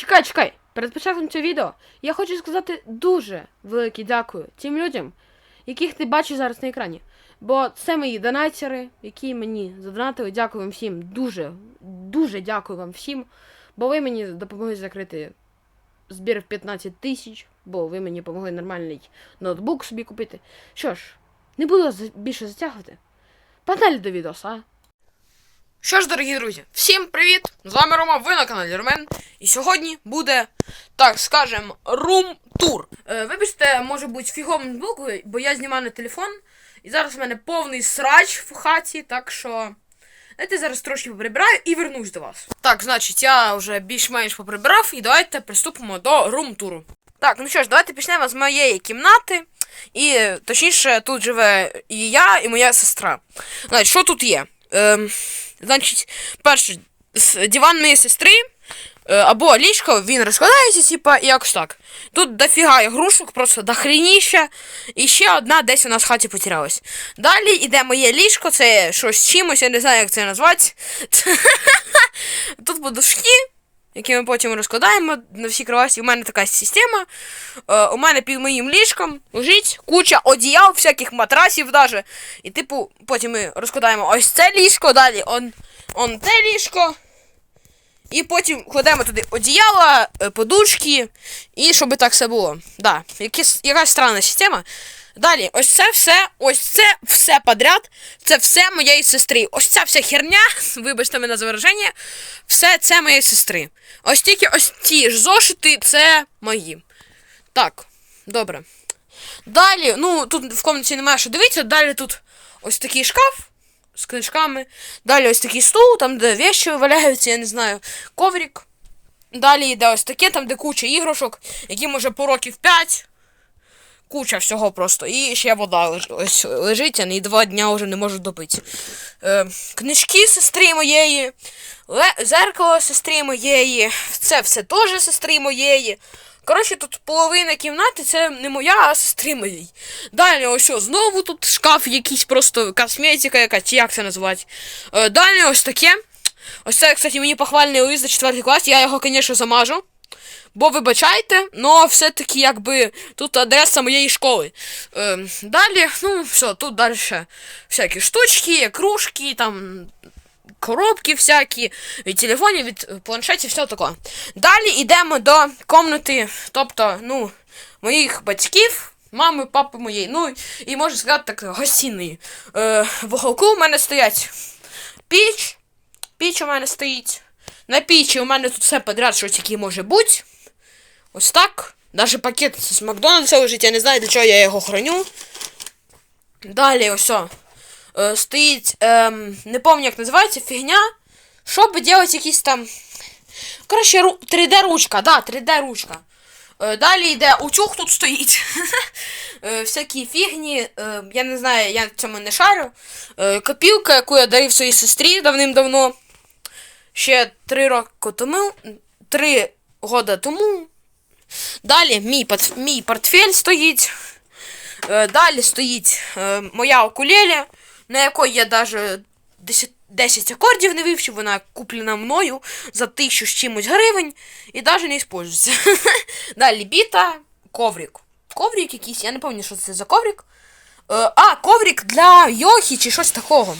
Чекай, чекай. Перед початком цього відео я хочу сказати дуже велике дякую тим людям, яких ти бачиш зараз на екрані. Бо це мої донатери, які мені задонатили. Дякую вам всім. Дуже, дуже дякую вам всім. Бо ви мені допомогли закрити збір в 15 тисяч, бо ви мені допомогли нормальний ноутбук собі купити. Що ж, не буду більше затягувати. Погнали до відоса, а? Що ж, дорогі друзі, всім привіт! З вами Рома, ви на каналі Ромен. І сьогодні буде, так скажем, рум-тур. Е, вибачте, може бути фігом звуку, бо я знімаю на телефон. І зараз в мене повний срач в хаті, так що. Давайте зараз трошки поприбираю і вернусь до вас. Так, значить, я вже більш-менш поприбирав, і давайте приступимо до рум-туру. Так, ну що ж, давайте почнемо з моєї кімнати. І точніше, тут живе і я, і моя сестра. Значить, що тут є? Ем, значить, перше, з- диван моєї сестри. е, Або ліжко, він розкладається, типа, якось так. Тут дофіга ігрушок, просто дохреніща. І ще одна десь у нас в хаті потерялась. Далі йде моє ліжко, це щось чимось, я не знаю, як це назвати. Тут подушки, які ми потім розкладаємо на всі кроваті. У мене така система. Е, у мене під моїм ліжком лежить куча одіял, всяких матрасів даже. І типу, потім ми розкладаємо ось це ліжко, далі он, он те ліжко. І потім кладемо туди одіяла, е, подушки, і щоб так все було. Да, якась, якась странна система. Далі, ось це все, ось це все подряд. Це все моєї сестри. Ось ця вся херня, вибачте мене за вираження, все це моєї сестри. Ось тільки ось ці ж зошити, це мої. Так, добре. Далі, ну, тут в комнаті немає що дивитися, далі тут ось такий шкаф з книжками. Далі ось такий стул, там, де вещі валяються, я не знаю, коврик. Далі йде ось таке, там, де куча іграшок, яким уже по років 5. Куча всього просто. І ще вода лежить, я і два дня вже не можу допити. Е, книжки сестри моєї, зеркало сестри моєї, це все теж сестри моєї. Коротше, тут половина кімнати це не моя, а сестри моєї. Далі, ось о, знову тут шкаф, якийсь просто косметика якась, як це назвати. Е, далі ось таке. Ось це, кстати, мені похвальний лист за 4 клас, я його, звісно, замажу. Бо вибачайте, но все-таки якби тут адреса моєї школи. Е, далі, ну, все, тут далі всякі штучки, кружки, там коробки всякі, від телефонів, від планшетів, все таке. Далі йдемо до комнати, тобто, ну, моїх батьків, мами, папи моєї. Ну, і можна сказати так, гостиної. Е, в уголку у мене стоять піч. Піч у мене стоїть. На пічі у мене тут все подряд, що тільки може бути. Ось так. Даже пакет з Макдональдса лежить, я не знаю, для чого я його храню. Далі ось. Е, стоїть, ем, не пам'ятаю, як називається, фігня. Щоб робити якісь там. Коротше, 3D ручка, да, 3D ручка. Е, далі йде утюг тут стоїть. е, всякі фігні. Е, я не знаю, я цьому не шарю. Е, копілка, яку я дарив своїй сестрі давним-давно. Ще три роки тому. Три года тому. Далі мій, мій портфель стоїть. Е, далі стоїть е, моя окулеле, на якої я даже 10, 10 акордів не вивчив, вона куплена мною за тисячу з чимось гривень і навіть не использується. Далі біта, коврик. Коврик якийсь, я не пам'ятаю, що це за коврик. Е, а, коврик для йохи чи щось такого.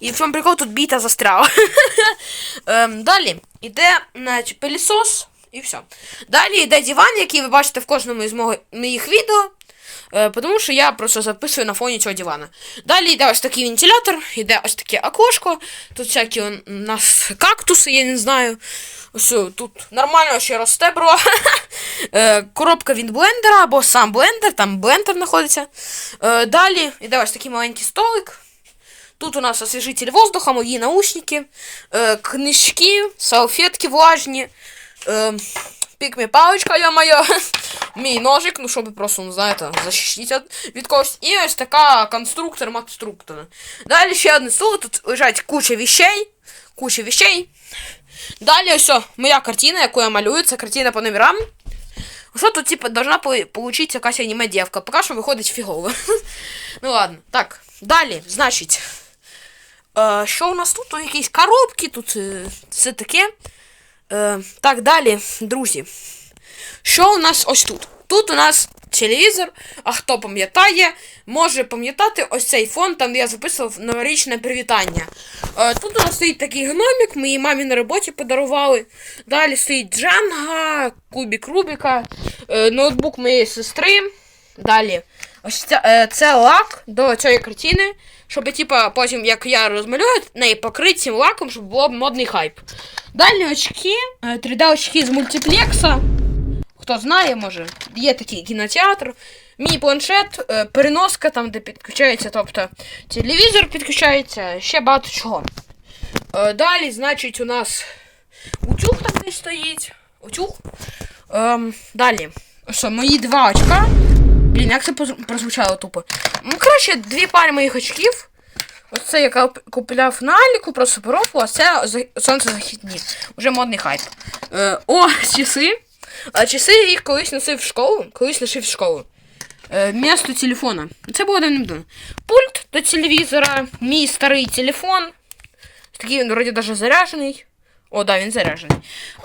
І в чому прикол тут біта застряла. Ем, далі йде пилісос і все. Далі йде диван, який ви бачите в кожному із моїх відео. Е, тому що я просто записую на фоні цього дивана. Далі йде ось такий вентилятор, йде ось таке окошко. Тут всякі у нас кактуси, я не знаю. Ось тут нормально ще росте, бро. Е, Коробка від блендера або сам блендер, там блендер знаходиться. Е, Далі йде ось такий маленький столик. Тут у нас освіжитель воздуха, мої наушники, е, книжки, салфетки влажні. Е, Пік паличка, я моя. Мій ножик, ну щоб просто, ну знаєте, защитити від, когось. І ось така конструктор макструктора. Далі ще одне стул, тут лежать куча вещей. Куча вещей. Далі ось моя картина, яку я малюю, це картина по номерам. Що тут, типа, должна пол- якась аніме дівка. Поки що виходить фігово. ну ладно. Так, далі, значить. Е, що у нас тут? Тут якісь коробки, тут е, все таке. Е, так, далі, друзі. Що у нас ось тут? Тут у нас телевізор, а хто пам'ятає, може пам'ятати ось цей фон, там де я записував новорічне привітання. Е, тут у нас стоїть такий гномік, моїй мамі на роботі подарували. Далі стоїть Джанга, кубік Рубіка, е, ноутбук моєї сестри. Далі. Ось це, е, це лак до цієї картини, щоб, типа, потім, як я розмалюю, неї покрити цим лаком, щоб було модний хайп. Далі очки, 3D очки з мультиплекса. Хто знає, може, є такий кінотеатр. Мій планшет, е, переноска там, де підключається, тобто телевізор підключається, ще багато чого. Е, Далі, значить, у нас утюг там десь стоїть. Утюг. Ем, далі. Що, мої два очка. Блін, як це прозвучало тупо. Ну, коротше, дві пари моїх очків. Оце я куп- купляв на Аліку, просто по рофлу, а це за- сонцезахисні. Уже модний хайп. Е, о, часи. А часи їх колись носив в школу, колись носив в школу. Е, місто телефона. Це було давним-давно. Пульт до телевізора, мій старий телефон. Такий він вроді даже заряджений. О, да, він заряджений.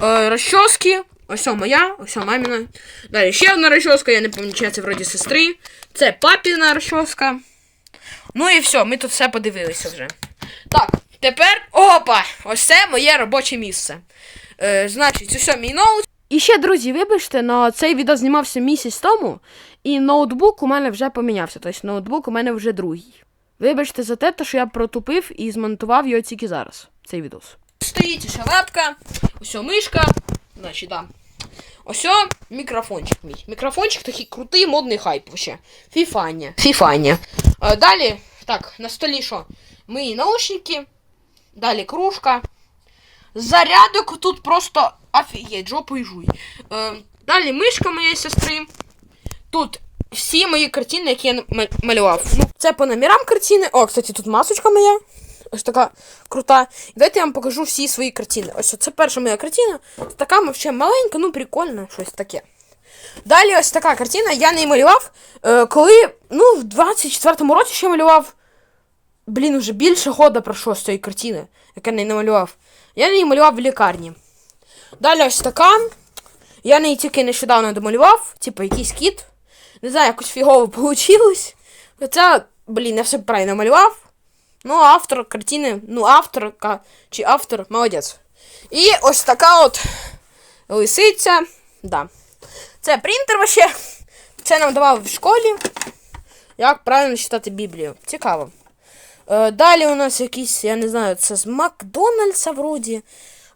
Е, розчоски. Ось моя, ось маміна. Далі ще одна розчоска, я не пам'ятаю, це вроді сестри. Це папіна розчоска. Ну і все, ми тут все подивилися вже. Так, тепер. Опа! Ось це моє робоче місце. Е, значить, ось мій ноут. І ще, друзі, вибачте, але цей відео знімався місяць тому, і ноутбук у мене вже помінявся. Тобто ноутбук у мене вже другий. Вибачте за те, що я протупив і змонтував його тільки зараз. Цей відос. Стоїть ще лапка, ось мишка. Значить, да. Ось мікрофончик мій. Мікрофончик такий крутий, модний хайп вообще. Фіфання. Фіфання. Е, далі, так, на столі що? Мої наушники. Далі кружка. Зарядок тут просто офігеть, жопою жуй. Е, далі мишка моєї сестри. Тут всі мої картини, які я малював. Ну, це по номерам картини. О, кстати, тут масочка моя. Ось така крута. І давайте я вам покажу всі свої картини. Ось це перша моя картина. Така взагалі маленька, ну прикольна, щось таке. Далі ось така картина, я не малював, е, коли, ну, в 24-му році ще малював. Блін, уже більше года пройшло з цієї картини, як я не намалював. Я не малював в лікарні. Далі ось така. Я неї тільки нещодавно домалював, типу якийсь кіт. Не знаю, якось фігово вийшло. Хоча, блін, я все правильно малював. Ну, автор картини, ну, авторка чи автор, молодець. І ось така от лисиця. Да. Це принтер вообще. Це нам давали в школі. Як правильно читати Біблію. Цікаво. Е, далі у нас якісь, я не знаю, це з Макдональдса вроді.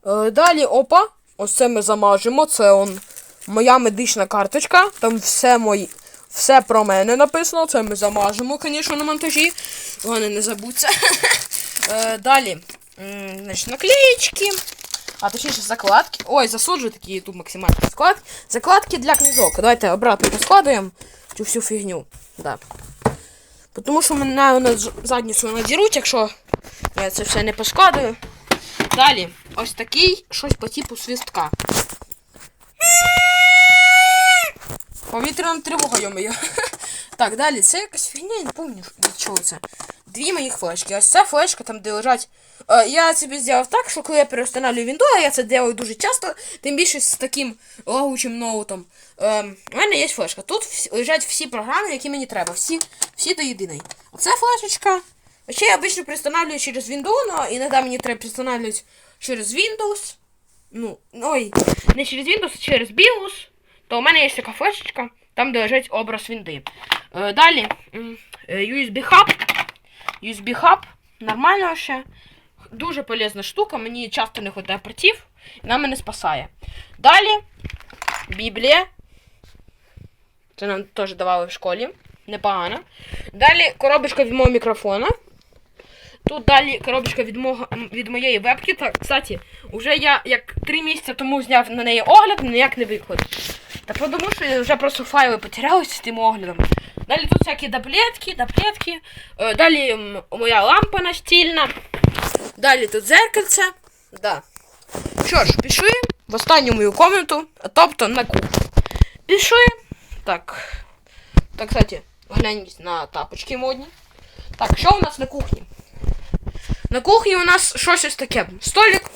Е, далі, опа, ось це ми замажемо. Це он моя медична карточка. Там все мої. Все про мене написано. Це ми замажемо, звісно, на монтажі. Вони не забудьте. Е, далі. Значить, наклеїчки. А точніше закладки. Ой, засуджую такі тут максимальні закладки. Закладки для книжок. Давайте обратно поскладуємо цю всю фігню. Да. Тому що мене на задницю надіруть, якщо я це все не поскладую. Далі, ось такий щось по типу свістка. Повітряна тривога, йо-моє. Так, далі, це якась фігня, я не пам'ятаю, чого це. Дві моїх флешки. Ось ця флешка там, де лежать. Е, я собі зробив так, що коли я переустанавливаю Windows, я це роблю дуже часто, тим більше з таким лагучим ноутом. Е, у мене є флешка. Тут лежать всі програми, які мені треба. Всі, всі до єдиної. Оце флешечка. Ще я обично переустанавливаю через Windows, але іноді мені треба переустанавливати через Windows. Ну, ой, не через Windows, а через BIOS. То у мене є така флешечка, там де лежить образ Вінди. Е, далі е, USB хаб. USB хаб. Нормально ще. Дуже полезна штука, мені часто не вистачає портів, вона мене спасає. Далі Біблія. Це нам теж давали в школі. Непогано. Далі коробочка від мого мікрофона. Тут далі коробочка від, мого, від моєї вебки. Так, кстати, уже я як три місяці тому зняв на неї огляд, ніяк не викладив. Та тому що вже просто файли потерялися з тим оглядом. Далі тут всякі таблетки, таблетки. Е, Далі моя лампа настільна. Далі тут зеркальце. Да. Що ж, пішли в останню мою комнату, тобто на кухню. Пішли. Так. Так, кстати, гляньте на тапочки модні. Так, що у нас на кухні? На кухні у нас щось ось таке. Столик.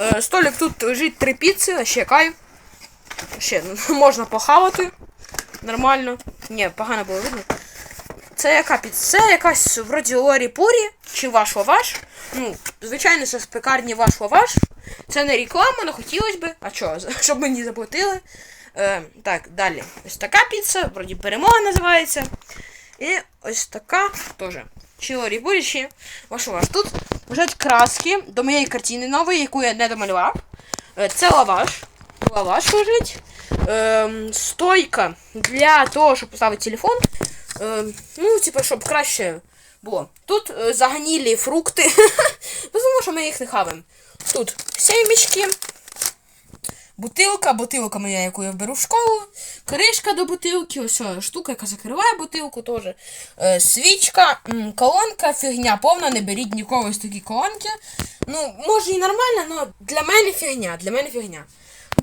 Е, столик тут лежить три піци, ще кайф. Ще ну, можна похавати. Нормально. Ні, погано було видно. Це яка піца? Це якась вроді лорі пурі чи ваш лаваш. Ну, звичайно, це з пекарні ваш лаваш. Це не реклама, але хотілося би. А що, щоб мені заплатили. Е, так, далі. Ось така піца, вроді перемога називається. І ось така теж. Чи лорі пурі, чи ваш лаваш. Тут лежать краски до моєї картини нової, яку я не домалював. Е, Це лаваш. Лаваш лежить. Ем, стойка для того, щоб поставити телефон. Ем, ну, типу, щоб краще було. Тут е, загнілі фрукти. ну, тому що ми їх не хаваємо. Тут семечки. Бутилка, бутилка моя, яку я беру в школу. Кришка до бутилки, ось штука, яка закриває бутилку теж. Е, свічка, колонка, фігня повна, не беріть нікого з такі колонки. Ну, може і нормально, але для мене фігня, для мене фігня.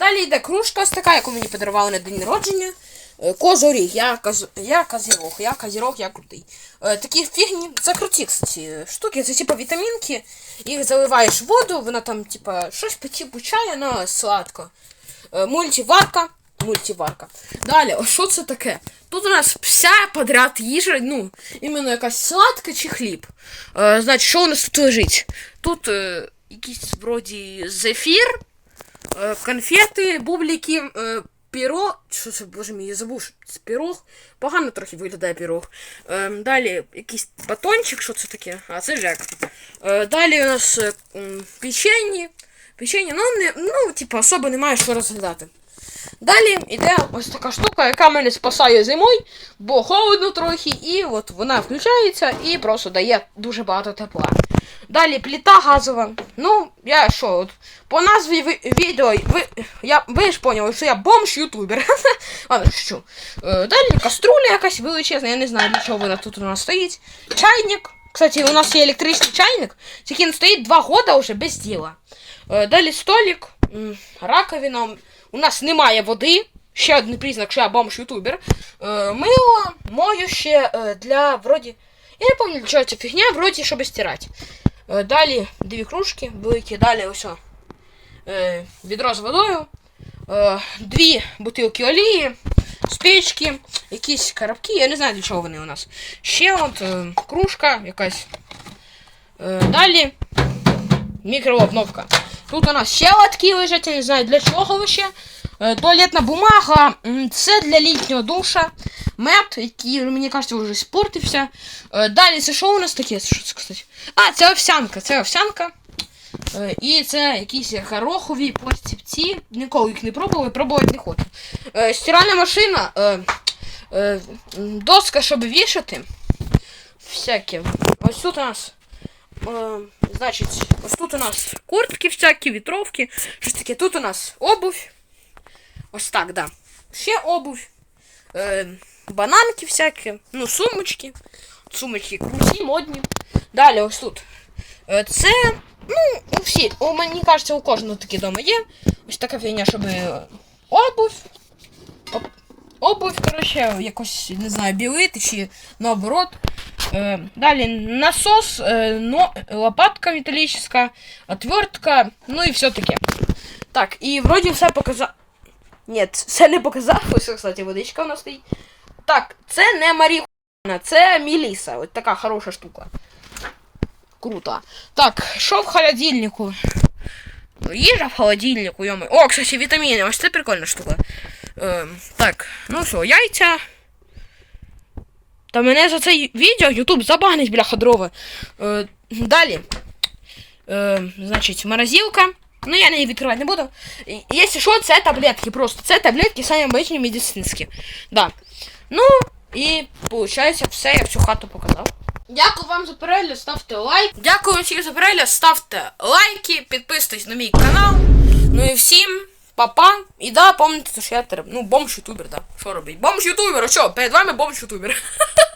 Далі йде кружка ось така, яку мені подарували на день народження. Е, Козоріг, я, каз... я казірог, я казірог, я крутий. Е, такі фігні, це круті, кстати, штуки, це типа вітамінки. Їх заливаєш в воду, вона там, типа, щось по типу чая, но сладко. Е, мультиварка. Мультиварка. Далі, ось що це таке? Тут у нас вся подряд їжа, ну, іменно якась сладка чи хліб. Значить, що у нас тут лежить? Тут якийсь вроді зефір, конфети, бублики, е, піро. Що це, боже мій, я забув, це пірог. Погано трохи виглядає пірог. Далі якийсь батончик, що це таке? А, це жек. Е, далі у нас печені. Печені, ну, не, ну, типу, особо немає що розглядати. Далі йде ось така штука, яка мене спасає зимою, бо холодно трохи, і от вона включається і просто дає дуже багато тепла. Далі пліта газова. Ну, я що, от, по назві ви, відео, ви, я, ви ж поняли, що я бомж-ютубер. Ладно, що. Е, далі каструля якась величезна, я не знаю, для чого вона тут у нас стоїть. Чайник. Кстати, у нас є електричний чайник, який він стоїть два года вже без діла. Е, далі столик, раковина. У нас немає води. Ще один признак, що я бомж-ютубер. Е, мило мою ще е, для вроді. Я не для чого ця фігня, вроді, щоб стирати. Е, далі дві кружки великі, далі ось. відро з водою. Е, дві бутилки олії, якісь коробки, я не знаю, для чого вони у нас. Ще от кружка якась. Далі мікроволновка. Тут у нас ще лотки лежать, я не знаю для чого ще. Туалетна бумага, це для літнього душа. Мед, який, мені кажеться, вже спортився. Е, далі це що у нас таке? Що це, кстати? А, це овсянка, це овсянка. Е, і це якісь горохові пластівці. Ніколи їх не пробував, пробувати не хочу. Е, стиральна машина, доска, щоб вішати. Всяке. Ось тут у нас. Значить, ось тут у нас куртки всякі, вітровки. Щось таке. Тут у нас обувь. Ось так, да. Ще обувь. Бананки всякі. Ну, сумочки. Сумочки круті, модні. Далі ось тут. Е, це. Ну, всі. У мені кажеться, у кожного такі дома є. Ось така фігня, щоб е, обувь. Обувь, коротше, якось, не знаю, білити чи наоборот. Е, далі насос, но, лопатка металлическая, отвертка, ну і все таке. Так, і вроді все показав. Ні, це не показав. Ось, кстати, водичка у нас стоїть. Так, це не марихуана, це Меліса. Ось така хороша штука. Круто. Так, що в холодильнику? Їжа в холодильнику, йоми. О, кстати, вітаміни, ось це прикольна штука. Е, так, ну все, яйця. Та мене за це відео YouTube забанить, бляха дрова. Е, далі. Е, значить, морозилка. Ну, я її відкривати не буду. Якщо що, це таблетки просто. Це таблетки самі обичні медицинські. Да. Ну, і виходить, все, я всю хату показав. Дякую вам за перегляд, ставте лайк. Дякую всім за перегляд, ставте лайки, підписуйтесь на мій канал. Ну і всім папа. І да, пам'ятайте, що я терп... ну, бомж-ютубер, да. Що робить? Бомж-ютубер, а що? Перед вами бомж-ютубер.